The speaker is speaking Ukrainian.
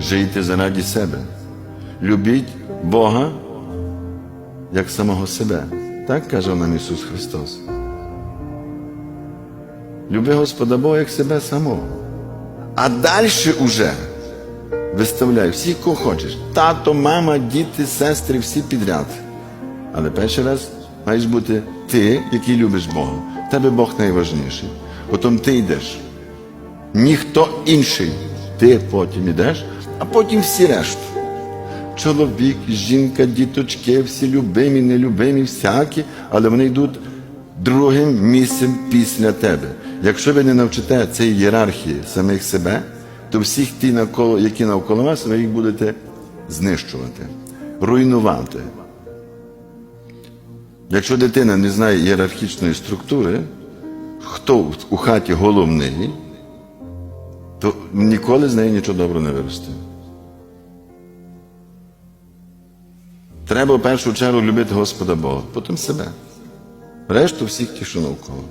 жийте заради себе. Любіть Бога як самого себе. Так каже нам Ісус Христос. Люби Господа Бога як себе самого. А далі уже виставляй всіх, кого хочеш. Тато, мама, діти, сестри, всі підряд. Але перший раз маєш бути ти, який любиш Бога. Тебе Бог найважніший. Потім ти йдеш. Ніхто інший. Ти потім йдеш, а потім всі решту. Чоловік, жінка, діточки, всі любимі, нелюбимі, всякі, але вони йдуть другим місцем після тебе. Якщо ви не навчите цієї ієрархії самих себе, то всіх ті, які навколо вас, ви їх будете знищувати, руйнувати. Якщо дитина не знає ієрархічної структури, хто у хаті головний, то ніколи з неї нічого доброго не виросте. Треба в першу чергу любити Господа Бога, потім себе. Решту всіх ті, що навколо.